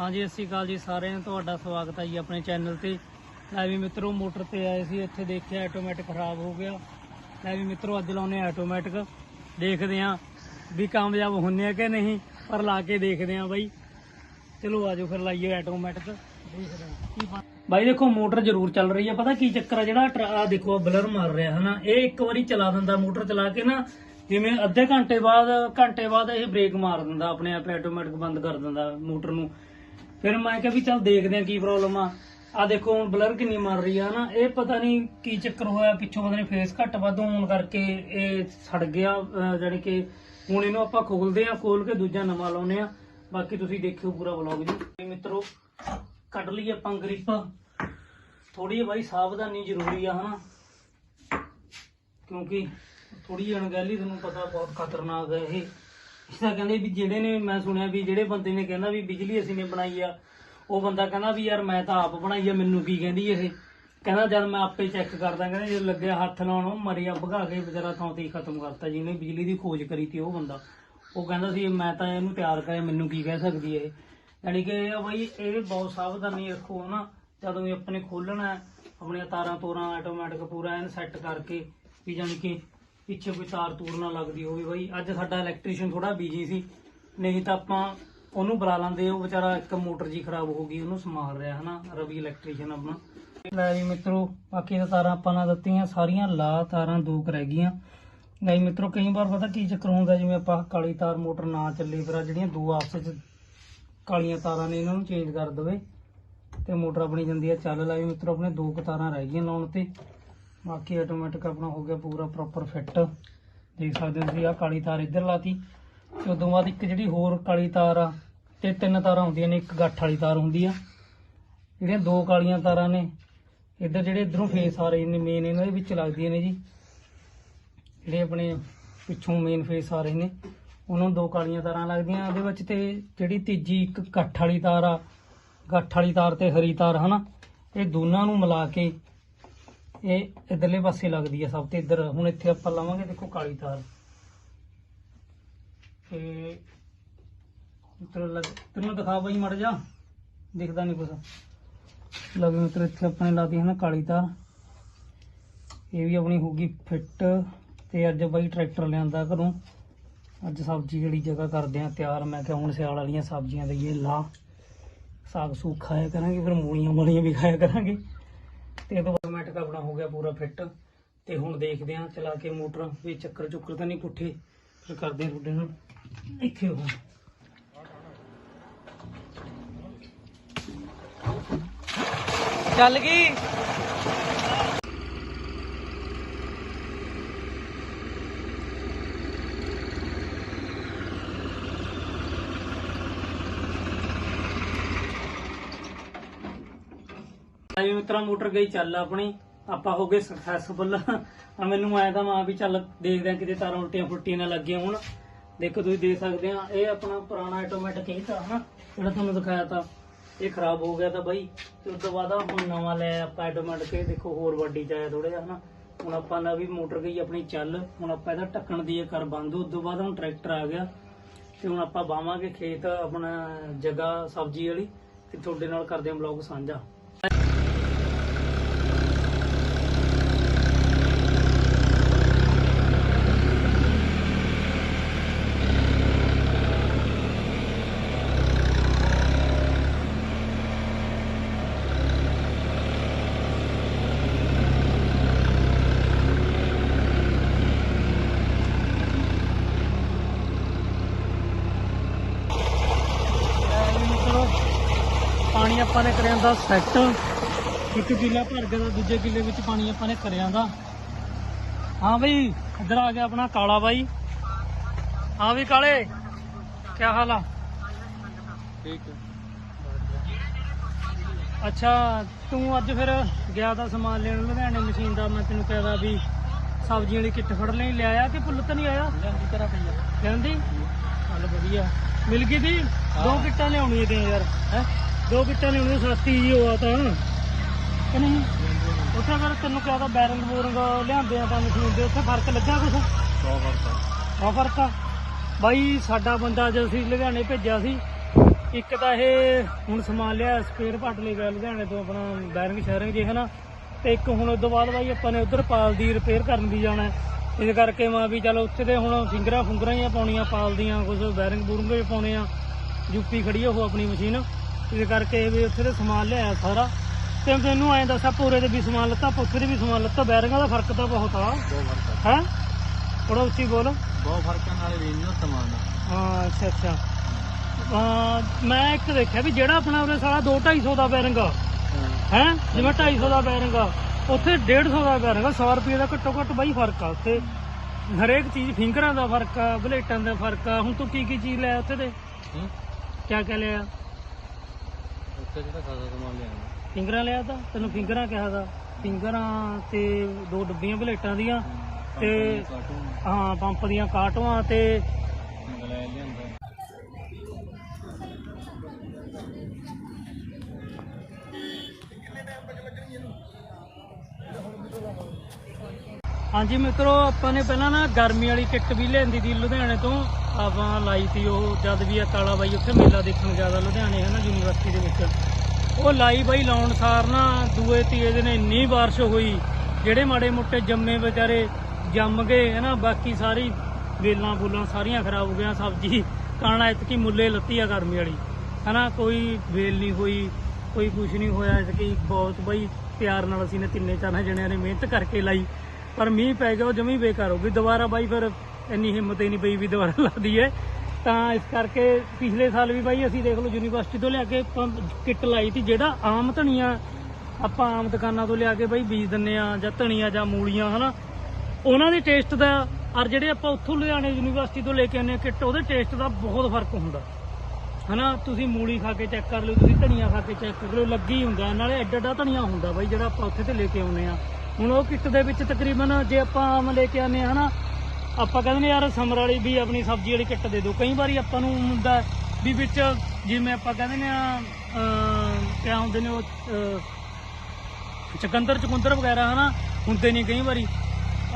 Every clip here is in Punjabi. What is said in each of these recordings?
ਹਾਂਜੀ, ਸਤਿ ਸ਼੍ਰੀ ਅਕਾਲ ਜੀ ਸਾਰਿਆਂ ਨੂੰ। ਤੁਹਾਡਾ ਸਵਾਗਤ ਹੈ ਜੀ ਆਪਣੇ ਚੈਨਲ ਤੇ। ਲੈ ਵੀ ਮਿੱਤਰੋ, ਮੋਟਰ ਤੇ ਆਏ ਸੀ, ਇੱਥੇ ਦੇਖਿਆ ਆਟੋਮੈਟਿਕ ਖਰਾਬ ਹੋ ਗਿਆ। ਲੈ ਵੀ ਮਿੱਤਰੋ, ਅੱਜ ਲਾਉਨੇ ਆਟੋਮੈਟਿਕ ਦੇਖਦੇ ਆਂ ਵੀ ਕਾਮਯਾਬ ਹੁੰਨੇ ਆ ਕਿ ਨਹੀਂ, ਪਰ ਲਾ ਕੇ ਦੇਖਦੇ ਆਂ ਬਾਈ। ਚਲੋ, ਆਜੋ ਫਿਰ ਲਾਈਏ ਆਟੋਮੈਟਿਕ ਦੇਖਦੇ ਆਂ ਕੀ ਬਾਈ, ਦੇਖੋ, ਮੋਟਰ ਜ਼ਰੂਰ ਚੱਲ ਰਹੀ ਹੈ ਪਤਾ ਕੀ ਚੱਕਰ ਆ, ਜਿਹੜਾ ਆ ਦੇਖੋ ਬਲਰ ਮਾਰ ਰਿਹਾ, ਹਨਾ? ਇਹ ਇੱਕ ਵਾਰੀ ਚਲਾ ਦਿੰਦਾ ਮੋਟਰ ਚਲਾ ਕੇ ਨਾ, ਜਿਵੇਂ ਅੱਧੇ ਘੰਟੇ ਬਾਅਦ ਘੰਟੇ ਬਾਅਦ ਇਹ ਬ੍ਰੇਕ ਮਾਰ ਦਿੰਦਾ, ਆਪਣੇ ਆਪ ਆਟੋਮੈਟਿਕ ਬੰਦ ਕਰ ਦਿੰਦਾ ਮੋਟਰ ਨੂੰ। ਫਿਰ ਮੈਂ ਕਿਹਾ ਵੀ ਚੱਲ ਦੇਖਦੇ ਆ ਕੀ ਪ੍ਰੋਬਲਮ ਆ। ਆ ਦੇਖੋ, ਹੁਣ ਬਲਰ ਕਿੰਨੀ ਮਾਰ ਰਹੀ ਆ ਨਾ। ਇਹ ਪਤਾ ਨਹੀਂ ਕੀ ਚੱਕਰ ਹੋਇਆ, ਪਿੱਛੋਂ ਪਤਾ ਨਹੀਂ ਫੇਸ ਘੱਟ ਵੱਧ ਹੋਣ ਕਰਕੇ ਇਹ ਸੜ ਗਿਆ, ਅਹ ਕਿ ਹੁਣ ਇਹਨੂੰ ਆਪਾਂ ਖੋਲਦੇ ਆ ਖੋਲ ਕੇ ਦੂਜਾ ਨਵਾਂ ਲਾਉਨੇ ਆ ਬਾਕੀ ਤੁਸੀਂ ਦੇਖਿਓ ਪੂਰਾ ਵਲੌਗ ਜੀ। ਮਿੱਤਰੋ, ਕੱਢ ਲਈ ਆਪਾਂ ਗ੍ਰਿਪ ਥੋੜੀ ਬਾਈ ਸਾਵਧਾਨੀ ਜ਼ਰੂਰੀ ਆ, ਹਨਾ। ਕਿਉਂਕਿ ਥੋੜੀ ਜਿਹੀ ਅਣਗਹਿਲੀ ਤੁਹਾਨੂੰ ਪਤਾ ਬਹੁਤ ਖਤਰਨਾਕ ਹੈ ਇਹ। ਇਸ ਕਹਿੰਦੇ ਵੀ ਜਿਹੜੇ ਨੇ, ਮੈਂ ਸੁਣਿਆ ਵੀ ਜਿਹੜੇ ਬੰਦੇ ਨੇ ਕਹਿੰਦਾ ਵੀ ਬਿਜਲੀ ਅਸੀਂ ਨੇ ਬਣਾਈ ਆ, ਉਹ ਬੰਦਾ ਕਹਿੰਦਾ ਵੀ ਯਾਰ ਮੈਂ ਤਾਂ ਆਪ ਬਣਾਈ ਆ, ਮੈਨੂੰ ਕੀ ਕਹਿੰਦੀ ਇਹ? ਕਹਿੰਦਾ ਜਦ ਮੈਂ ਆਪੇ ਚੈੱਕ ਕਰਦਾ, ਕਹਿੰਦਾ ਜੇ ਲੱਗਿਆ ਹੱਥ ਲਾਉਣ, ਉਹ ਮਰਿਆ ਭਗਾ ਕੇ ਵਿਚਾਰਾ ਥਾਂ ਤੇ ਹੀ ਖਤਮ ਕਰਤਾ, ਜਿਹਨੇ ਬਿਜਲੀ ਦੀ ਖੋਜ ਕਰੀ ਤੀ ਉਹ ਬੰਦਾ। ਉਹ ਕਹਿੰਦਾ ਸੀ, ਮੈਂ ਤਾਂ ਇਹਨੂੰ ਤਿਆਰ ਕਰਿਆ, ਮੈਨੂੰ ਕੀ ਕਹਿ ਸਕਦੀ ਇਹ? ਯਾਨੀ ਕਿ ਇਹ ਬਈ, ਇਹ ਬਹੁਤ ਸਾਵਧਾਨੀ ਰੱਖੋ ਨਾ ਜਦੋਂ ਵੀ ਆਪਣੇ ਖੋਲਣਾ ਆਪਣੀਆਂ ਤਾਰਾਂ ਤੋਰਾਂ ਆਟੋਮੈਟਿਕ ਪੂਰਾ ਐਨ ਸੈੱਟ ਕਰਕੇ, ਵੀ ਜਾਣੀ ਕਿ ਪਿੱਛੇ ਕੋਈ ਤਾਰ ਤੂਰ ਨਾ ਲੱਗਦੀ ਹੋਵੇ ਬਈ। ਅੱਜ ਸਾਡਾ ਇਲੈਕਟ੍ਰੀਸ਼ੀਅਨ ਥੋੜਾ ਬਿਜ਼ੀ ਸੀ। ਨਹੀਂ ਤਾਂ ਆਪਾਂ ਉਹਨੂੰ ਬੁਲਾ ਲਾਂਦੇ ਉਹ ਵਿਚਾਰਾ ਇੱਕ ਮੋਟਰ ਜੀ ਖਰਾਬ ਹੋ ਗਈ, ਉਹਨੂੰ ਸੰਭਾਲ ਰਿਹਾ, ਹਨਾ? ਰਵੀ ਇਲੈਕਟ੍ਰੀਸ਼ੀਅਨ ਆਪਣਾ। ਲੈ ਜੀ ਮਿੱਤਰੋ, ਬਾਕੀ ਤਾਂ ਤਾਰਾਂ ਆਪਾਂ ਨਾ ਦਿੱਤੀਆਂ। ਸਾਰੀਆਂ ਲਾ ਤਾਰਾਂ ਦੋ ਕੁ ਰਹਿ ਗਈਆਂ। ਨਹੀਂ ਮਿੱਤਰੋ, ਕਈ ਵਾਰ ਪਤਾ ਕੀ ਚੱਕਰ ਹੁੰਦਾ, ਜਿਵੇਂ ਆਪਾਂ ਕਾਲੀ ਤਾਰ ਮੋਟਰ ਨਾ ਚੱਲੇ, ਫਿਰ ਜਿਹੜੀਆਂ ਦੋ ਆਪਸ ਵਿੱਚ ਕਾਲੀਆਂ ਤਾਰਾਂ ਨੇ, ਇਹਨਾਂ ਨੂੰ ਚੇਂਜ ਕਰ ਦਵੇ ਤੇ ਮੋਟਰ ਆਪਣੀ ਜਾਂਦੀ ਹੈ ਚੱਲ। ਲਾਈ ਮਿੱਤਰੋ, ਆਪਣੇ ਦੋ ਕੁ ਤਾਰਾਂ ਰਹਿ ਗਈਆਂ ਲਾਉਣ ਤੇ। ਬਾਕੀ ਆਟੋਮੈਟਿਕ ਆਪਣਾ ਹੋ ਗਿਆ ਪੂਰਾ ਪ੍ਰੋਪਰ ਫਿੱਟ ਦੇਖ ਸਕਦੇ ਹੋ ਤੁਸੀਂ ਆ ਕਾਲੀ ਤਾਰ ਇੱਧਰ ਲਾਤੀ। ਤੇ ਉਦੋਂ ਬਾਅਦ ਇੱਕ ਜਿਹੜੀ ਹੋਰ ਕਾਲੀ ਤਾਰ ਆ, ਤੇ ਤਿੰਨ ਤਾਰਾਂ ਹੁੰਦੀਆਂ ਨੇ, ਇੱਕ ਗੱਠ ਵਾਲੀ ਤਾਰ ਹੁੰਦੀ ਆ। ਜਿਹੜੀਆਂ ਦੋ ਕਾਲੀਆਂ ਤਾਰਾਂ ਨੇ, ਇੱਧਰ ਜਿਹੜੇ ਇਧਰੋਂ ਫੇਸ ਆ ਰਹੇ ਨੇ ਮੇਨ ਇਹਨਾਂ ਦੇ ਵਿੱਚ ਲੱਗਦੀਆਂ ਨੇ ਜੀ। ਜਿਹੜੇ ਆਪਣੇ ਪਿੱਛੋਂ ਮੇਨ ਫੇਸ ਆ ਰਹੇ ਨੇ, ਉਹਨਾਂ ਨੂੰ ਦੋ ਕਾਲੀਆਂ ਤਾਰਾਂ ਲੱਗਦੀਆਂ। ਉਹਦੇ ਵਿੱਚ ਤੇ ਜਿਹੜੀ ਤੀਜੀ ਇੱਕ ਗੱਠ ਵਾਲੀ ਤਾਰ ਆ, ਗੱਠ ਵਾਲੀ ਤਾਰ ਤੇ ਹਰੀ ਤਾਰ, ਹਨਾ? ਇਹ ਦੋਨਾਂ ਨੂੰ ਮਿਲਾ ਕੇ ਇਹ ਇਧਰਲੇ ਪਾਸੇ ਲੱਗਦੀ ਹੈ ਸਭ ਤੇ ਇੱਧਰ। ਹੁਣ ਇੱਥੇ ਆਪਾਂ ਲਾਵਾਂਗੇ ਦੇਖੋ ਕਾਲੀ ਤਾਰ। ਤੇ ਮਿੱਤਰ ਲੱਗ ਤੈਨੂੰ ਦਿਖਾ ਬਾਈ ਮੜ ਜਾ। ਦਿਖਦਾ ਨਹੀਂ ਕੁਛ। ਲੱਗ ਮਿੱਤਰ, ਇੱਥੇ ਆਪਣੇ ਲਾਦੀ ਹੈ ਨਾ ਕਾਲੀ ਤਾਰ। ਇਹ ਵੀ ਆਪਣੀ ਹੋਗੀ ਫਿੱਟ। ਤੇ ਅੱਜ ਬਾਈ ਟਰੈਕਟਰ ਲਿਆਂਦਾ ਘਰੋਂ। ਅੱਜ ਸਬਜ਼ੀ ਜਿਹੜੀ ਜਗ੍ਹਾ ਕਰਦੇ ਆ ਤਿਆਰ। ਮੈਂ ਕਿਹਾ ਹੁਣ ਸਿਆਲ ਵਾਲੀਆਂ ਸਬਜ਼ੀਆਂ ਦਈਏ ਲਾ। ਸਾਗ ਸੂਗ ਖਾਇਆ ਕਰਾਂਗੇ, ਫਿਰ ਮੂਲੀਆਂ ਮੂਲੀਆਂ ਵੀ ਖਾਇਆ ਕਰਾਂਗੇ। ਤੇ ਇਹ ਤੋਂ ਆਟੋਮੈਟਿਕ ਆਪਣਾ ਹੋ ਗਿਆ ਪੂਰਾ ਫਿੱਟ ਤੇ ਹੁਣ ਦੇਖਦੇ ਆ ਚਲਾ ਕੇ ਮੋਟਰ, ਵੀ ਚੱਕਰ ਚੁੱਕਰ ਤਾਂ ਨਹੀਂ ਪੁੱਠੇ। ਫਿਰ ਕਰਦੇ ਆ ਤੁਹਾਡੇ ਨਾਲ। ਇੱਥੇ ਹੋ ਚੱਲ ਗਈ। ਆਈ ਮਿੱਤਰਾ, ਮੋਟਰ ਗਈ ਚੱਲ ਆਪਣੀ। ਆਪਾਂ ਹੋ ਗਏ ਸਕਸੈਸਫੁਲ ਆ ਮੈਨੂੰ ਆਇਆ ਤਾਂ ਮਾਂ ਵੀ ਚੱਲ ਦੇਖਦੇ ਆ ਕਿਤੇ ਤਾਰਾਂ ਉਲਟੀਆਂ ਫੁੱਟੀਆਂ ਨਾ ਲੱਗੀਆਂ ਹੋਣ। ਦੇਖੋ ਤੁਸੀਂ ਦੇਖ ਸਕਦੇ ਆ ਇਹ ਆਪਣਾ ਪੁਰਾਣਾ ਆਟੋਮੈਟਿਕ ਇਹ ਤਾਂ, ਹਨਾ, ਜਿਹੜਾ ਤੁਹਾਨੂੰ ਦਿਖਾਇਆ ਤਾਂ। ਇਹ ਖਰਾਬ ਹੋ ਗਿਆ ਤਾਂ ਬਾਈ, ਤੇ ਉਸ ਤੋਂ ਬਾਅਦ ਆਹ ਹੁਣ ਨਵਾਂ ਲੈ ਆਪਾਂ ਆਟੋਮੈਟਿਕ ਇਹ ਦੇਖੋ, ਹੋਰ ਵੱਡੀ ਚ ਆਇਆ ਥੋੜਾ ਜਿਹਾ, ਹਨਾ। ਹੁਣ ਆਪਾਂ ਦਾ ਵੀ ਮੋਟਰ ਗਈ ਆਪਣੀ ਚੱਲ, ਹੁਣ ਆਪਾਂ ਇਹਦਾ ਢੱਕਣ ਦੀ ਇਹ ਕਰ ਬੰਦ, ਉਸ ਤੋਂ ਬਾਅਦ ਹੁਣ ਟਰੈਕਟਰ ਆ ਗਿਆ। ਤੇ ਹੁਣ ਆਪਾਂ ਬਾਵਾਂਗੇ ਖੇਤ ਆਪਣਾ ਜਗ੍ਹਾ ਸਬਜ਼ੀ ਵਾਲੀ, ਤੇ ਤੁਹਾਡੇ ਨਾਲ ਕਰਦੇ ਹਾਂ ਬਲੌਗ ਸਾਂਝਾ ਚਲੋ ਪਾਣੀ ਆਪਾਂ ਨੇ ਕਰਿਆ ਦਾ ਸੈੱਟ। ਇੱਕ ਕਿੱਲਾ ਭਰ ਗਿਆ ਤਾਂ ਦੂਜੇ ਕਿੱਲੇ ਵਿੱਚ ਪਾਣੀ ਆਪਾਂ ਨੇ ਕਰਿਆ ਦਾ ਹਾਂ ਬਈ ਇੱਧਰ ਆ ਗਿਆ ਆਪਣਾ ਕਾਲਾ ਬਾਈ। ਹਾਂ ਵੀ ਕਾਲੇ ਕੀ ਹਾਲ ਆ? ਠੀਕ ਅੱਛਾ ਤੂੰ ਅੱਜ ਫਿਰ ਗਿਆ ਦਾ ਸਮਾਨ ਲੈਣ ਲੁਧਿਆਣੇ ਮਸ਼ੀਨ ਦਾ ਮੈਂ ਤੈਨੂੰ ਕਹਿਦਾ ਵੀ ਸਬਜ਼ੀ ਵਾਲੀ ਕਿੱਟ ਫੜ ਲਈ ਲਿਆਇਆ ਕਿ ਪੁੱਲ ਤਾਂ ਨਹੀਂ ਆਇਆ? ਜਾਂਦੀ ਤਰ੍ਹਾਂ ਪਈ ਕਹਿੰਦੀ ਚੱਲ ਵਧੀਆ। ਮਿਲ ਗਈ ਸੀ ਦੋ ਕਿੱਟਾਂ ਲਿਆਉਣੀਆਂ ਤੇ ਯਾਰ ਹੈ? ਦੋ ਕਿੱਟਾਂ ਲਿਆਉਣੀਆਂ ਸਸਤੀ ਜੀ ਹੋਆ ਤਾਂ। ਕਿ ਨਹੀਂ? ਉੱਥੇ ਫਿਰ ਤੈਨੂੰ ਕਿਹਾ ਤਾਂ ਬੈਰੰਗ ਬੂਰੰਗ ਲਿਆਂਦੇ ਆ ਤਾਂ ਮਸ਼ੀਨ ਦੇ ਉੱਥੇ ਫ਼ਰਕ ਲੱਗਾ ਕੁਛ? ਬਹੁਤ ਫ਼ਰਕ ਆ। ਫ਼ਰਕ ਆ। ਬਾਈ ਸਾਡਾ ਬੰਦਾ ਜਦ ਅਸੀਂ ਲੁਧਿਆਣੇ ਭੇਜਿਆ ਸੀ ਇੱਕ ਤਾਂ ਇਹ ਹੁਣ ਸਮਾਨ ਲਿਆ ਸਪੇਅਰ ਪਾਰਟ ਲੈ ਗਿਆ ਲੁਧਿਆਣੇ ਤੋਂ ਆਪਣਾ ਬੈਰਿੰਗ ਸ਼ਹਿਰਿੰਗ ਜੇ ਹਨਾ ਤੇ ਇੱਕ ਹੁਣ ਤੋਂ ਬਾਅਦ ਬਾਈ ਆਪਾਂ ਨੇ ਉਧਰ ਪਾਲ ਦੀ ਰਿਪੇਅਰ ਕਰਨ ਵੀ ਜਾਣਾ। ਇਸ ਕਰਕੇ ਮੈਂ ਵੀ ਚਲ ਉੱਥੇ ਤੇ ਹੁਣ ਫਿੰਗਰਾਂ ਫੁੰਗਰਾਂ ਹੀ ਪਾਉਣੀਆਂ ਪਾਲ ਦੀਆਂ ਕੁਝ ਬੈਰਿੰਗ ਬੂਰਿੰਗ ਵੀ ਪਾਉਣੇ ਆ। ਯੂਪੀ ਖੜੀ ਆ ਉਹ ਆਪਣੀ ਮਸ਼ੀਨ ਇਸ ਕਰਕੇ ਵੀ ਉੱਥੇ ਤੇ ਸਮਾਨ ਲਿਆਇਆ ਸਾਰਾ। ਤੇ ਤੈਨੂੰ ਐਂ ਦੱਸਾਂ ਪੂਰੇ ਦੇ ਵੀ ਸਮਾਨ ਲੱਤਾ ਪੁੱਥੇ ਦੇ ਵੀ ਸਮਾਨ ਲੱਤਾ ਬੈਰਿੰਗਾਂ ਦਾ ਫ਼ਰਕ ਤਾਂ ਬਹੁਤ ਆ। ਹੈ? ਥੋੜਾ ਉੱਚੀ ਬੋਲ। ਬਹੁਤ ਫ਼ਰਕ ਆ ਨਾਲੇ ਰੇਂਜ ਦਾ ਸਮਾਨ ਦਾ ਹਾਂ ਅੱਛਾ ਅੱਛਾ। ਮੈਂ ਇੱਕ ਦੇਖਿਆ ਵੀ ਜਿਹੜਾ ਆਪਣਾ ਉਹਦੇ ਸਾਲਾ 2 250 ਦਾ ਬੈਰਿੰਗ ਹੈ। ਜਿਵੇਂ 250 ਦਾ ਬੈਰਿੰਗ ਉੱਥੇ 150 ਦਾ ਬੈਰਿੰਗ ਆ 100 ਰੁਪਏ ਦਾ ਘੱਟੋ ਘੱਟ ਬਾਈ ਫ਼ਰਕ ਆ ਉੱਥੇ। ਹਰੇਕ ਚੀਜ਼ ਫਿੰਗਰਾਂ ਦਾ ਫ਼ਰਕ ਆ ਬਲੇਟਾਂ ਦਾ ਫ਼ਰਕ ਆ। ਹੁਣ ਤੂੰ ਕੀ ਕੀ ਚੀਜ਼ ਲਿਆ ਉੱਥੇ ਤੇ? ਹੂੰ? ਕਿਆ ਕਿਆ ਲਿਆ? ਉੱਥੇ ਜਿਹੜਾ ਖਾਸਾ ਸਮਾਨ ਲਿਆਂਦਾ ਫਿੰਗਰਾਂ ਲਿਆ ਤਾਂ? ਤੈਨੂੰ ਫਿੰਗਰਾਂ ਕਿਹਾ ਦਾ ਫਿੰਗਰਾਂ ਤੇ ਦੋ ਡੱਬੀਆਂ ਬਲੇਟਾਂ ਦੀਆਂ ਤੇ ਕਾਟੂਨ ਹਾਂ ਪੰਪ ਦੀਆਂ ਕਾਟਵਾਂ ਤੇ ਲਿਆਂਦਾ। ਹਾਂਜੀ ਮਿੱਤਰੋ, ਆਪਾਂ ਨੇ ਪਹਿਲਾਂ ਨਾ ਗਰਮੀ ਵਾਲੀ ਕਿੱਟ ਵੀ ਲੈਂਦੀ ਸੀ ਲੁਧਿਆਣੇ ਤੋਂ। ਆਪਾਂ ਲਾਈ ਸੀ ਉਹ, ਜਦ ਵੀ ਆ ਕਾਲਾ ਬਾਈ ਉੱਥੇ ਮੇਲਾ ਦੇਖਣ ਜ਼ਿਆਦਾ ਲੁਧਿਆਣੇ ਹੈ ਨਾ ਯੂਨੀਵਰਸਿਟੀ ਦੇ ਵਿੱਚ। ਉਹ ਲਾਈ ਬਾਈ ਲਾਉਣ ਸਾਰ ਨਾ ਦੂਏ ਤੀਏ ਦਿਨ ਇੰਨੀ ਬਾਰਿਸ਼ ਹੋਈ, ਜਿਹੜੇ ਮਾੜੇ ਮੋਟੇ ਜੰਮੇ ਵਿਚਾਰੇ ਜੰਮ ਗਏ ਹੈ ਨਾ ਬਾਕੀ ਸਾਰੀ ਵੇਲਾਂ ਬੁੱਲਾਂ ਸਾਰੀਆਂ ਖਰਾਬ ਹੋ ਗਈਆਂ, ਸਬਜ਼ੀ, ਕਾਣਾ ਇਤਕੀ ਮੁੱਲੇ ਲੱਤੀ ਆ ਗਰਮੀ ਵਾਲੀ। ਹੈ ਨਾ ਕੋਈ ਵੇਲ ਨਹੀਂ ਹੋਈ, ਕੋਈ ਕੁਝ ਨਹੀਂ ਹੋਇਆ, ਇਤਕੀ ਬਹੁਤ ਬਾਈ ਪਿਆਰ ਨਾਲ ਅਸੀਂ ਨੇ ਤਿੰਨੇ ਚਾਰਾਂ ਜਣਿਆਂ ਨੇ ਮਿਹਨਤ ਕਰਕੇ ਲਾਈ। ਪਰ ਮੀਂਹ ਪੈ ਗਿਆ, ਉਹ ਜਮੀ ਬੇਕਾਰ ਹੋ ਗਈ। ਦੁਬਾਰਾ ਬਾਈ ਫਿਰ ਇੰਨੀ ਹਿੰਮਤ ਹੀ ਨਹੀਂ ਪਈ ਵੀ ਦੁਬਾਰਾ ਲਾ ਦਈਏ। ਤਾਂ ਇਸ ਕਰਕੇ ਪਿਛਲੇ ਸਾਲ ਵੀ ਬਾਈ ਅਸੀਂ ਦੇਖ ਲਓ ਯੂਨੀਵਰਸਿਟੀ ਤੋਂ ਲਿਆ ਕੇ ਕਿੱਟ ਲਾਈ ਸੀ, ਜਿਹੜਾ ਆਮ ਧਨੀਆ ਆਪਾਂ ਆਮ ਦੁਕਾਨਾਂ ਤੋਂ ਲਿਆ ਕੇ ਬਾਈ ਬੀਜ ਦਿੰਨੇ ਆ, ਜਾਂ ਧਨੀਆ ਜਾਂ ਮੂਲੀਆਂ, ਹਨਾ। ਉਹਨਾਂ ਦੇ ਟੇਸਟ ਦਾ, ਔਰ ਜਿਹੜੇ ਆਪਾਂ ਉੱਥੋਂ ਲੁਧਿਆਣੇ ਯੂਨੀਵਰਸਿਟੀ ਤੋਂ ਲੈ ਕੇ ਆਉਂਦੇ ਆ ਕਿੱਟ, ਉਹਦੇ ਟੇਸਟ ਦਾ ਬਹੁਤ ਫ਼ਰਕ ਹੁੰਦਾ। ਹਨਾ, ਤੁਸੀਂ ਮੂਲੀ ਖਾ ਕੇ ਚੈੱਕ ਕਰ ਲਿਓ, ਤੁਸੀਂ ਧਨੀਆ ਖਾ ਕੇ ਚੈੱਕ ਕਰ ਲਿਓ, ਲੱਗੀ ਹੁੰਦਾ। ਨਾਲੇ ਐਡਾ ਐਡਾ ਧਨੀਆ ਹੁੰਦਾ ਬਾਈ, ਜਿਹੜਾ ਆਪਾਂ ਉੱਥੇ ਤੇ ਲੈ ਕੇ ਆਉਂਦੇ ਆ। ਹੁਣ ਉਹ ਕਿੱਟ ਦੇ ਵਿੱਚ ਤਕਰੀਬਨ ਜੇ ਆਪਾਂ ਆਮ ਲੈ ਕੇ ਆਉਂਦੇ ਆ ਹਨਾ ਆਪਾਂ ਕਹਿੰਦੇ ਨੇ ਯਾਰ ਸਮਰ ਵਾਲੀ ਵੀ ਆਪਣੀ ਸਬਜ਼ੀ ਵਾਲੀ ਕਿੱਟ ਦੇ ਦਿਓ। ਕਈ ਵਾਰੀ ਆਪਾਂ ਨੂੰ ਹੁੰਦਾ ਵੀ ਵਿੱਚ ਜਿਵੇਂ ਆਪਾਂ ਕਹਿੰਦੇ ਨੇ ਕਿਆ ਹੁੰਦੇ ਨੇ ਉਹ ਚਕੰਦਰ ਚਕੁੰਦਰ ਵਗੈਰਾ ਹਨਾ ਹੁੰਦੇ ਨਹੀਂ ਕਈ ਵਾਰੀ।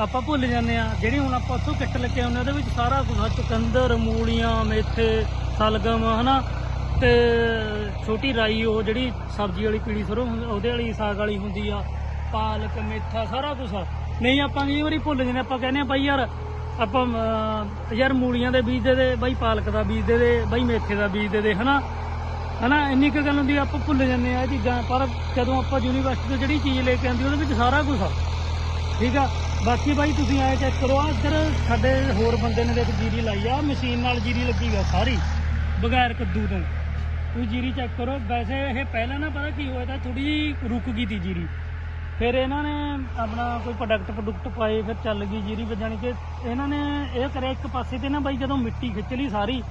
ਆਪਾਂ ਭੁੱਲ ਜਾਂਦੇ ਆ ਜਿਹੜੀ ਹੁਣ ਆਪਾਂ ਉੱਥੋਂ ਕਿੱਟ ਲੈ ਕੇ ਆਉਂਦੇ ਆ, ਉਹਦੇ ਵਿੱਚ ਸਾਰਾ ਕੁਝ ਚਕੰਦਰ ਮੂਲੀਆਂ ਮੇਥੇ ਸਲਗਮ ਹਨਾ ਤੇ ਛੋਟੀ ਰਾਈ ਉਹ ਜਿਹੜੀ ਸਬਜ਼ੀ ਵਾਲੀ ਪੀੜੀ ਸਰੋਂ ਹੁੰਦੀ- ਉਹਦੇ ਵਾਲੀ ਸਾਗ ਵਾਲੀ ਹੁੰਦੀ ਆ। ਪਾਲਕ ਮੇਥਾ ਸਾਰਾ ਕੁਝ ਨਹੀਂ ਆਪਾਂ ਕਈ ਵਾਰੀ ਭੁੱਲ ਜਾਂਦੇ ਆਪਾਂ ਕਹਿੰਦੇ ਆ ਬਾਈ ਯਾਰ ਆਪਾਂ ਅਮ, ਯਾਰ ਮੂਲੀਆਂ ਦੇ ਬੀਜ ਦੇ ਦੇ ਬਾਈ ਪਾਲਕ ਦਾ ਬੀਜ ਦੇ ਦੇ ਬਾਈ ਮੇਥੇ ਦਾ ਬੀਜ ਦੇ ਦੇ ਹਨਾ? ਹਨਾ? ਇੰਨੀ ਕੁ ਗੱਲ ਹੁੰਦੀ ਆ, ਆਪਾਂ ਭੁੱਲ ਜਾਂਦੇ ਆ ਇਹ ਚੀਜ਼ਾਂ। ਪਰ ਜਦੋਂ ਆਪਾਂ ਯੂਨੀਵਰਸਿਟੀ ਤੋਂ ਜਿਹੜੀ ਚੀਜ਼ ਲੈ ਕੇ ਆਉਂਦੀ ਉਹਦੇ ਵਿੱਚ ਸਾਰਾ ਕੁਝ ਆ। ਠੀਕ ਆ? ਬਾਕੀ ਬਾਈ ਤੁਸੀਂ ਆਏ ਚੈੱਕ ਕਰੋ ਆ ਇੱਧਰ ਸਾਡੇ ਹੋਰ ਬੰਦੇ ਨੇ ਦੇਖ ਜੀਰੀ ਲਾਈ ਆ ਮਸ਼ੀਨ ਨਾਲ ਜੀਰੀ ਲੱਗੀ ਹੋਈ ਆ ਸਾਰੀ ਬਗੈਰ ਕੱਦੂ ਤੋਂ। ਤੁਸੀਂ ਜੀਰੀ ਚੈੱਕ ਕਰੋ। ਵੈਸੇ ਇਹ ਪਹਿਲਾਂ ਨਾ ਪਤਾ ਕੀ ਹੋਇਆ ਤਾਂ ਥੋੜੀ ਰੁਕ ਗਈ ਤੀ ਜੀਰੀ। ਫਿਰ ਇਹਨਾਂ ਨੇ ਆਪਣਾ ਕੋਈ ਪ੍ਰੋਡਕਟ ਪ੍ਰੋਡਕਟ ਪਾਏ, ਫਿਰ ਚੱਲ ਗਈ ਜੀਰੀ ਵਜਾਣੀ ਕਿ ਇਹਨਾਂ ਨੇ ਇਹ ਕਰਿਆ ਇੱਕ ਪਾਸੇ ਤੇ ਨਾ ਬਾਈ ਜਦੋਂ ਮਿੱਟੀ ਖਿੱਚ ਲਈ ਸਾਰੀ,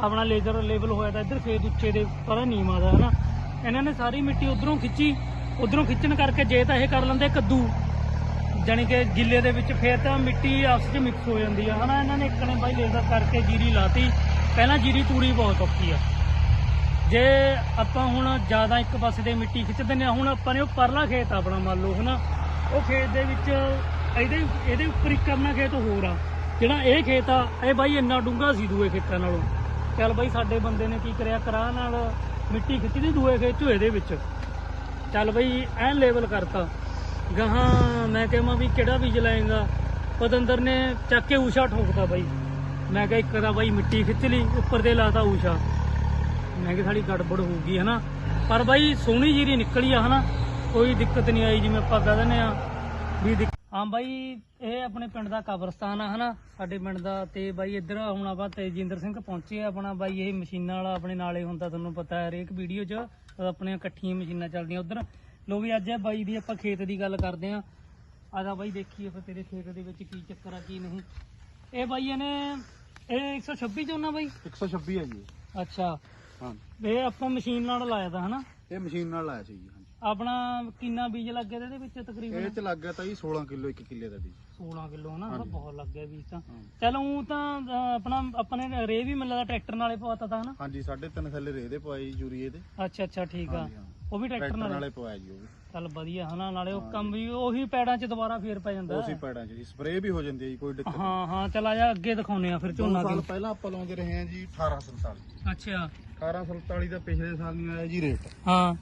ਆਪਣਾ ਲੇਜ਼ਰ ਲੇਬਲ ਹੋਇਆ ਤਾਂ ਇੱਧਰ ਖੇਤ ਉੱਚੇ ਦੇ ਪਰ ਨੀਵਾਂ ਦਾ, ਹਨਾ। ਇਹਨਾਂ ਨੇ ਸਾਰੀ ਮਿੱਟੀ ਉਧਰੋਂ ਖਿੱਚੀ, ਉਧਰੋਂ ਖਿੱਚਣ ਕਰਕੇ ਜੇ ਤਾਂ ਇਹ ਕਰ ਲੈਂਦੇ ਕੱਦੂ, ਜਾਣੀ ਕਿ ਗਿੱਲੇ ਦੇ ਵਿੱਚ ਫੇਰ ਤਾਂ ਮਿੱਟੀ ਆਪਸ ਵਿੱਚ ਮਿਕਸ ਹੋ ਜਾਂਦੀ ਆ, ਹਨਾ। ਇਹਨਾਂ ਨੇ ਇੱਕ ਨੇ ਬਾਈ ਲੇਜ਼ਰ ਕਰਕੇ ਜੀਰੀ ਲਾਤੀ, ਪਹਿਲਾਂ ਜੀਰੀ ਤੂੜੀ ਬਹੁਤ ਔਖੀ ਆ। ਜੇ ਆਪਾਂ ਹੁਣ ਜ਼ਿਆਦਾ ਇੱਕ ਪਾਸੇ ਦੇ ਮਿੱਟੀ ਖਿੱਚ ਦਿੰਦੇ ਆ ਹੁਣ ਆਪਾਂ ਨੇ ਉਹ ਪਰਲਾ ਖੇਤ ਆਪਣਾ ਮੰਨ ਲਓ, ਹਨਾ? ਉਹ ਖੇਤ ਦੇ ਵਿੱਚ ਇਹਦੇ ਇਹਦੇ ਉੱਪਰ ਇੱਕ ਕਰਨਾ ਖੇਤ ਹੋਰ ਆ। ਜਿਹੜਾ ਇਹ ਖੇਤ ਆ, ਇਹ ਬਾਈ ਇੰਨਾ ਡੂੰਘਾ ਸੀ ਦੂਏ ਖੇਤਾਂ ਨਾਲੋਂ। ਚੱਲ ਬਾਈ ਸਾਡੇ ਬੰਦੇ ਨੇ ਕੀ ਕਰਿਆ ਕਰਾਹ ਨਾਲ ਮਿੱਟੀ ਖਿੱਚੀ ਦੀ ਦੂਏ ਖੇਤ ਝੋਏ ਦੇ ਵਿੱਚ। ਚੱਲ ਬਈ ਐਨ ਲੈਵਲ ਕਰਤਾ। ਗਾਹਾਂ ਮੈਂ ਕਹਾਂ ਵੀ ਕਿਹੜਾ ਬੀਜ ਲਾਏਗਾ? ਪਤੰਦਰ ਨੇ ਚੱਕ ਕੇ ਊਸ਼ਾ ਠੋਕਤਾ ਬਾਈ। ਮੈਂ ਕਿਹਾ ਇੱਕ ਦਾ ਬਾਈ ਮਿੱਟੀ ਖਿੱਚ ਲਈ, ਉੱਪਰ ਦੇ ਲਾਤਾ ਊਸ਼ਾ। ਮੈਂ ਕਿਹਾ ਸਾਡੀ ਗੜਬੜ ਹੋਊਗੀ ਹਨਾ? ਪਰ ਬਾਈ ਸੋਹਣੀ ਜੀਰੀ ਨਿਕਲੀ ਆ ਹਨਾ? ਕੋਈ ਦਿੱਕਤ ਨਹੀਂ ਆਈ ਜਿਵੇਂ ਆਪਾਂ ਕਹਿ ਦਿੰਦੇ ਆ ਵੀ ਹਾਂ ਬਾਈ ਇਹ ਆਪਣੇ ਪਿੰਡ ਦਾ ਕਬਰਸਤਾਨ ਆ ਹਨਾ? ਸਾਡੇ ਪਿੰਡ ਦਾ ਤੇ ਬਾਈ ਇੱਧਰ ਹੁਣ ਆਪਾਂ ਤੇਜਿੰਦਰ ਸਿੰਘ ਪਹੁੰਚੇ ਆ ਆਪਣਾ ਬਾਈ ਇਹ ਮਸ਼ੀਨਾਂ ਵਾਲਾ ਆਪਣੇ ਨਾਲੇ ਹੁੰਦਾ ਤੁਹਾਨੂੰ ਪਤਾ ਹੈ ਹਰੇਕ ਵੀਡੀਓ 'ਚ ਆਪਣੀਆਂ ਇਕੱਠੀਆਂ ਮਸ਼ੀਨਾਂ ਚੱਲਦੀਆਂ ਉਧਰ। ਲੋ ਵੀ ਅੱਜ ਬਾਈ ਦੀ ਆਪਾਂ ਖੇਤ ਦੀ ਗੱਲ ਕਰਦੇ ਆ। ਆਦਾ ਬਾਈ ਦੇਖੀਏ ਫਿਰ ਤੇਰੇ ਖੇਤ ਦੇ ਵਿੱਚ ਕੀ ਚੱਕਰ ਆ ਕੀ ਨਹੀਂ। ਇਹ ਬਾਈ ਇਹਨੇ ਇਹ 126 ਚੋਂ ਨਾ ਬਾਈ? 126 ਹੈ ਜੀ। ਅੱਛਾ। ਹਾਂ ਇਹ ਆਪਾਂ ਮਸ਼ੀਨ ਨਾਲ ਲਾਇਆ ਤਾਂ ਹਨਾ? ਇਹ ਮਸ਼ੀਨ ਨਾਲ ਲਾਇਆ ਸੀ ਜੀ ਹਾਂਜੀ। ਆਪਣਾ ਕਿੰਨਾ ਬੀਜ ਲੱਗੇ ਤੇ ਇਹਦੇ ਵਿੱਚ ਤਕਰੀਬਨ? ਇਹ ਚ ਲੱਗ ਗਿਆ ਤਾਂ ਜੀ 16 ਕਿਲੋ 1 ਕਿੱਲੇ ਦਾ ਬੀਜ। 16 ਕਿਲੋ ਹਨਾ? ਹਾਂਜੀ। ਬਹੁਤ ਲੱਗ ਗਿਆ ਬੀਜ ਤਾਂ। ਹਾਂ। ਚਲ ਉਹ ਤਾਂ ਆਪਣਾ ਆਪਣੇ ਰੇ ਵੀ ਮੈਨੂੰ ਲੱਗਦਾ ਟਰੈਕਟਰ ਨਾਲੇ ਪਵਾਤਾ ਤਾਂ ਹਨਾ? ਹਾਂਜੀ 3.5 ਥੱਲੇ ਰੇਹ ਦੇ ਪਵਾਏ ਜੀ ਯੂਰੀਏ ਦੇ। ਅੱਛਾ ਅੱਛਾ ਠੀਕ ਆ। ਹਾਂਜੀ, ਹਾਂ। ਉਹ ਵੀ ਟਰੈਕਟਰ ਟਰੈਕਟਰ ਨਾਲੇ? ਨਾਲੇ ਪਵਾਇਆ ਜੀ ਉਹ ਵੀ। ਚੱਲ ਵਧੀਆ ਹਨਾ? ਨਾਲੇ ਉਹ ਕੰਮ ਵੀ ਉਹੀ ਪੈੜਾਂ 'ਚ ਦੁਬਾਰਾ ਫੇਰ ਪੈ ਜਾਂਦਾ। ਉਸੇ ਪੈੜਾਂ 'ਚ ਜੀ ਸਪਰੇਅ ਵੀ ਹੋ ਜਾਂਦੀ ਹੈ ਜੀ ਕੋਈ ਦਿੱਕਤ ਨਹੀਂ ਹਾਂ ਹਾਂ ਚਲ ਆ ਜਾ ਅੱਗੇ ਦਿਖਾਉਨੇ ਆ ਫਿਰ ਦੋ ਝੋਨਾ ਸਾਲ ਕੀ। ਪਹਿਲਾਂ ਆਪਾਂ ਲਾਉਂਦੇ ਰਹੇ ਹਾਂ ਜੀ 1847 ਅੱਛਾ। 1847 ਦਾ ਪਿਛਲੇ ਸਾਲ ਨਹੀਂ ਆਇਆ ਜੀ ਰੇਟ ਹਾਂ।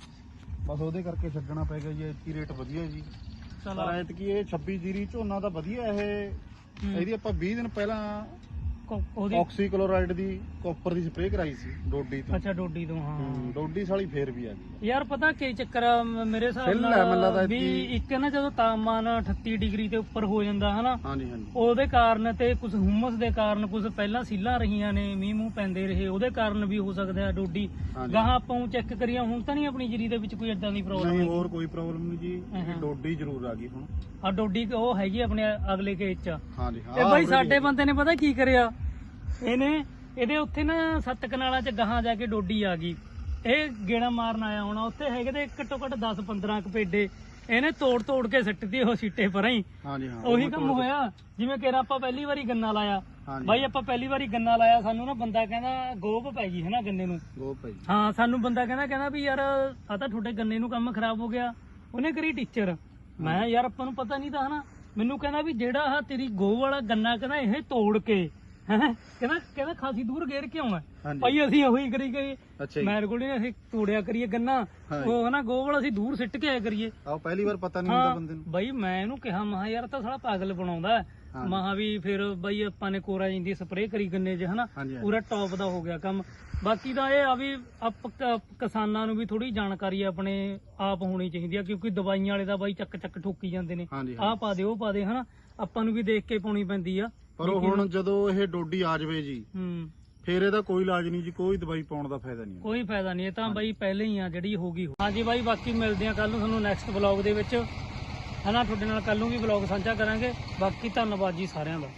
ਬਸ ਉਹਦੇ ਕਰਕੇ ਛੱਡਣਾ ਪੈ ਗਿਆ ਜੀ ਐਤਕੀ ਰੇਟ ਵਧੀਆ ਜੀ। ਚਲ। ਐਤਕੀ ਇਹ 26 ਜੀਰੀ ਝੋਨਾ ਤਾਂ ਵਧੀਆ ਇਹ। ਇਹਦੀ ਆਪਾਂ 20 ਦਿਨ ਪਹਿਲਾਂ ਉਹਦੀ ਆਕਸੀ ਕਲੋਰਾਈਡ ਦੀ ਕਾਪਰ ਦੀ ਸਪਰੇਅ ਕਰਾਈ ਸੀ ਡੋਡੀ ਤੋਂ। ਅੱਛਾ ਡੋਡੀ ਤੋਂ ਹਾਂ। ਹੂੰ, ਡੋਡੀ ਸਾਲੀ ਫੇਰ ਵੀ ਆ ਗਈ ਯਾਰ ਪਤਾ ਕੀ ਚੱਕਰ ਆ, ਮ- ਮੇਰੇ ਹਿਸਾਬ ਫਿੱਲ ਹੈ ਮੈਨੂੰ ਲੱਗਦਾ ਨਾਲ ਵੀ ਇੱਥੇ। ਇੱਕ ਨਾ ਜਦੋਂ ਤਾਪਮਾਨ 38 ਡਿਗਰੀ ਦੇ ਉੱਪਰ ਹੋ ਜਾਂਦਾ ਹਨਾ? ਹਾਂਜੀ ਹਾਂਜੀ। ਉਹਦੇ ਕਾਰਨ ਤੇ ਕੁਝ ਹੁਮਸ ਦੇ ਕਾਰਨ ਕੁਝ ਪਹਿਲਾਂ ਸੀਲਾਂ ਰਹੀਆਂ ਨੇ ਮੀਂਹ ਮੂੰਹ ਪੈਂਦੇ ਰਹੇ ਉਹਦੇ ਕਾਰਨ ਵੀ ਹੋ ਸਕਦਾ ਹੈ ਡੋਡੀ। ਹਾਂਜੀ। ਗਾਹਾਂ ਆਪਾਂ ਉਹ ਚੈੱਕ ਕਰੀਏ ਹੁਣ ਤਾਂ ਨਹੀਂ ਆਪਣੀ ਜਰੀ ਦੇ ਵਿੱਚ ਕੋਈ ਏਦਾਂ ਦੀ ਪ੍ਰੋਬਲਮ ਨਹੀਂ ਹੋਰ ਕੋਈ ਪ੍ਰੋਬਲਮ ਨਹੀਂ ਜੀ ਹਾਂ। ਡੋਡੀ ਜ਼ਰੂਰ ਆ ਗਈ ਹੁਣ। ਆ ਡੋਡੀ ਉਹ ਹੈਗੀ ਆਪਣੇ ਅਗਲੇ ਕੇਸ ਚ। ਹਾਂਜੀ ਤੇ ਬਾਈ ਸਾਡੇ ਬੰਦੇ ਨੇ ਪਤਾ ਕੀ ਕਰਿਆ? ਇਹਨੇ ਇਹਦੇ ਉੱਥੇ ਨਾ ਸੱਤ ਕਨਾਲਾਂ ਚ ਗਾਹਾਂ ਜਾ ਕੇ ਡੋਡੀ ਆ ਗਈ। ਇਹ ਗੇੜਾ ਮਾਰਨ ਆਇਆ ਹੋਣਾ। ਉੱਥੇ ਹੈਗੇ ਤੇ ਘੱਟੋ ਘੱਟ 10 15 ਕ ਪੇਡੇ। ਇਹਨੇ ਤੋੜ ਤੋੜ ਕੇ ਸਿੱਟਦੀ ਉਹ ਸੀਟੇ ਪਰਾਂ ਹੀ। ਹਾਂਜੀ ਹਾਂ ਉਹੀ ਕੰਮ ਹੋਇਆ। ਜਿਵੇਂ ਕਿ ਆਪਾਂ ਪਹਿਲੀ ਵਾਰੀ ਗੰਨਾ ਲਾਇਆ। ਬਾਈ ਆਪਾਂ ਪਹਿਲੀ ਵਾਰੀ ਗੰਨਾ ਲਾਇਆ। ਸਾਨੂੰ ਨਾ ਬੰਦਾ ਕਹਿੰਦਾ ਗੋਪ ਪੈ ਗਈ ਹੈ ਨਾ ਗੰਨੇ ਨੂੰ? ਗੋ ਭਾਈ ਹਾਂ ਸਾਨੂੰ ਬੰਦਾ ਕਹਿੰਦਾ ਕਹਿੰਦਾ ਵੀ ਯਾਰ ਆ ਤਾਂ ਤੁਹਾਡੇ ਗੰਨੇ ਨੂੰ ਕੰਮ ਖਰਾਬ ਹੋ ਗਿਆ। ਉਹਨੇ ਕਰੀ ਟੀਚਰ। ਮੈਂ ਯਾਰ ਆਪਾਂ ਨੂੰ ਪਤਾ ਨਹੀਂ ਤਾਂ ਹਨਾ। ਮੈਨੂੰ ਕਹਿੰਦਾ ਵੀ ਜਿਹੜਾ ਆ ਤੇਰੀ ਗੋ ਵਾਲਾ ਗੰਨਾ ਕਹਿੰਦਾ ਇਹ ਤੋੜ ਕੇ। ਹੈਂ ਕਹਿੰਦਾ ਕਹਿੰਦਾ ਖਾਸੀ ਦੂਰ ਗੇਰ ਕੇ ਆਉਣਾ। ਹਾਂਜੀ। ਭਾਈ ਅਸੀਂ ਉਹੀ ਕਰੀ ਗਏ ਅੱਛਾ ਜੀ। ਮੈਂ ਕੋਲ ਨਹੀਂ ਅਸੀਂ ਤੋੜਿਆ ਕਰੀਏ ਗੰਨਾ। ਹਾਂ। ਉਹ ਹਨਾ ਗੋ ਵਾਲਾ ਅਸੀਂ ਦੂਰ ਸਿੱਟ ਕੇ ਆਇਆ ਕਰੀਏ। ਆਹ ਪਹਿਲੀ ਵਾਰ ਪਤਾ ਨਹੀਂ ਹੁੰਦਾ ਹਾਂ ਬੰਦੇ ਨੂੰ। ਬਾਈ ਮੈਂ ਇਹਨੂੰ ਕਿਹਾ ਮਹਾ ਯਾਰ ਤਾਂ ਸਾਲਾ ਪਾਗਲ ਬਣਾਉਂਦਾ ਹਾਂ। ਮਹਾ ਵੀ ਫਿਰ ਬਾਈ ਆਪਾਂ ਨੇ ਕੋਰਾ ਜਿੰਦੀ ਸਪਰੇਅ ਕਰੀ ਗੰਨੇ 'ਚ ਹਨਾ ਹਾਂਜੀ ਹਾਂਜੀ। ਪੂਰਾ ਟੌਪ ਦਾ ਹੋ ਗਿਆ ਕੰਮ। ਬਾਕੀ ਦਾ ਇਹ ਆ ਵੀ ਆਪ ਕ- ਕਿਸਾਨਾਂ ਨੂੰ ਵੀ ਥੋੜੀ ਜਾਣਕਾਰੀ ਆਪਣੇ ਆਪ ਹੋਣੀ ਚਾਹੀਦੀ ਆ ਕਿਉਂਕਿ ਦਵਾਈਆਂ ਵਾਲੇ ਦਾ ਬਾਈ ਚੱਕ ਚੱਕ ਠੋਕੀ ਜਾਂਦੇ ਨੇ। ਹਾਂਜੀ। ਆਹ ਪਾ ਦੇ ਉਹ ਪਾ ਦੇ ਹਨਾ। ਆਪਾਂ ਨੂੰ ਵੀ ਦੇਖ ਕੇ ਪਾਉਣੀ ਪੈਂਦੀ ਆ। ਪਰ ਉਹ ਹੁਣ ਜਦੋਂ ਇਹ ਡੋਡੀ ਆ ਜਾਵੇ ਜੀ ਹੂੰ। ਫੇਰ ਇਹਦਾ ਕੋਈ ਇਲਾਜ ਨਹੀਂ ਜੀ ਕੋਈ ਦਵਾਈ ਪਾਉਣ ਦਾ ਫਾਇਦਾ ਨਹੀਂ ਕੋਈ ਫਾਇਦਾ ਨਹੀਂ ਇਹ ਤਾਂ ਬਾਈ ਪਹਿਲੇ ਹੀ ਆ ਜਿਹੜੀ ਹੋ ਗਈ ਹਾਂਜੀ ਬਾਈ ਬਾਕੀ ਮਿਲਦੇ ਆ ਕੱਲ ਨੂੰ ਤੁਹਾਨੂੰ ਨੈਕਸਟ ਵਲੌਗ ਦੇ ਵਿੱਚ। ਹਨਾ ਤੁਹਾਡੇ ਨਾਲ ਕੱਲ ਨੂੰ ਵੀ ਵਲੌਗ ਸਾਂਝਾ ਕਰਾਂਗੇ। ਬਾਕੀ ਧੰਨਵਾਦ ਜੀ ਸਾਰਿਆਂ ਦਾ।